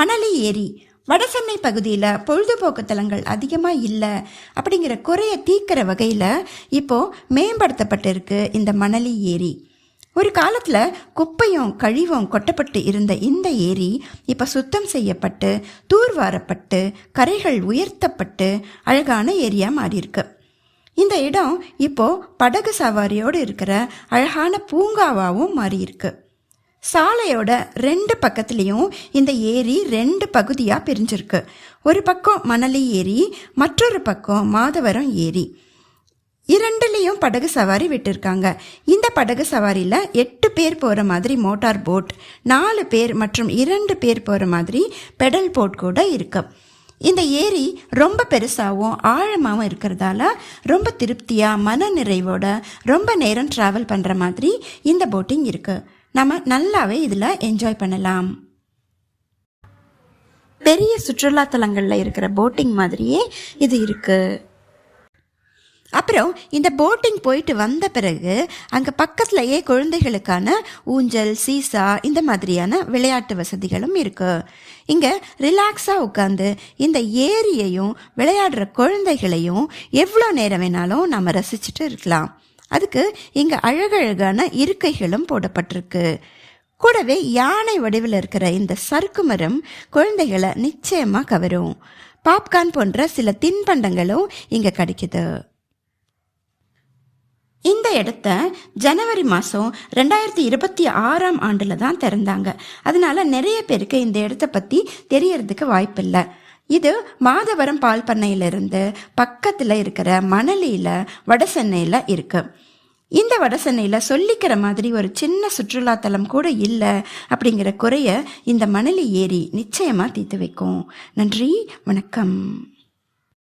மணலி ஏரி வடசென்னை பகுதியில் பொழுதுபோக்கு தலங்கள் அதிகமாக இல்லை அப்படிங்கிற குறைய தீக்கிற வகையில் இப்போது மேம்படுத்தப்பட்டிருக்கு இந்த மணலி ஏரி ஒரு காலத்தில் குப்பையும் கழிவும் கொட்டப்பட்டு இருந்த இந்த ஏரி இப்போ சுத்தம் செய்யப்பட்டு தூர்வாரப்பட்டு கரைகள் உயர்த்தப்பட்டு அழகான ஏரியா மாறியிருக்கு. இந்த இடம் இப்போ படகு சவாரியோடு இருக்கிற அழகான பூங்காவாகவும் மாறியிருக்கு. சாலையோட ரெண்டு பக்கத்துலேயும் இந்த ஏரி ரெண்டு பகுதியாக பிரிஞ்சிருக்கு. ஒரு பக்கம் மணலி ஏரி மற்றொரு பக்கம் மாதவரம் ஏரி. இரண்டுலேயும் படகு சவாரி விட்டிருக்காங்க. இந்த படகு சவாரியில் எட்டு பேர் போகிற மாதிரி மோட்டார் போட் நாலு பேர் மற்றும் இரண்டு பேர் போகிற மாதிரி பெடல் போட் கூட இருக்கு. இந்த ஏரி ரொம்ப பெருசாகவும் ஆழமாகவும் இருக்கிறதால ரொம்ப திருப்தியாக மன நிறைவோட ரொம்ப நேரம் ட்ராவல் பண்ணுற மாதிரி இந்த போட்டிங் இருக்குது நம்ம நல்லாவே இதில் என்ஜாய் பண்ணலாம். பெரிய சுற்றுலாத்தலங்களில் இருக்கிற போட்டிங் மாதிரியே இது இருக்குது அப்புறம் இந்த போட்டிங் போயிட்டு வந்த பிறகு அங்கே பக்கத்துலேயே குழந்தைகளுக்கான ஊஞ்சல் சீசா இந்த மாதிரியான விளையாட்டு வசதிகளும் இருக்குது இங்கே ரிலாக்ஸாக உட்காந்து இந்த ஏரியையும் விளையாடுற குழந்தைகளையும் எவ்வளோ நேரம் வேணாலும் நம்ம ரசிச்சுட்டு இருக்கலாம். அதுக்கு இங்கே அழகழகான இருக்கைகளும் போடப்பட்டிருக்கு. கூடவே யானை வடிவில் இருக்கிற இந்த சறுக்கு மரம் குழந்தைகளை நிச்சயமாக கவரும். பாப்கார்ன் போன்ற சில தின்பண்டங்களும் இங்கே கிடைக்குது. இந்த இடத்த ஜனவரி மாதம் ரெண்டாயிரத்தி இருபத்தி ஆறாம் ஆண்டில் தான் திறந்தாங்க. அதனால நிறைய பேருக்கு இந்த இடத்த பற்றி தெரியறதுக்கு வாய்ப்பில்லை. இது மாதவரம் பால் பண்ணையிலிருந்து பக்கத்தில் இருக்கிற மணலியில் வடசென்னையில் இருக்குது இந்த வடசென்னையில் சொல்லிக்கிற மாதிரி ஒரு சின்ன சுற்றுலாத்தலம் கூட இல்லை அப்படிங்கிற குறைய இந்த மணலி ஏரி நிச்சயமாக தீர்த்து வைக்கும். நன்றி வணக்கம்.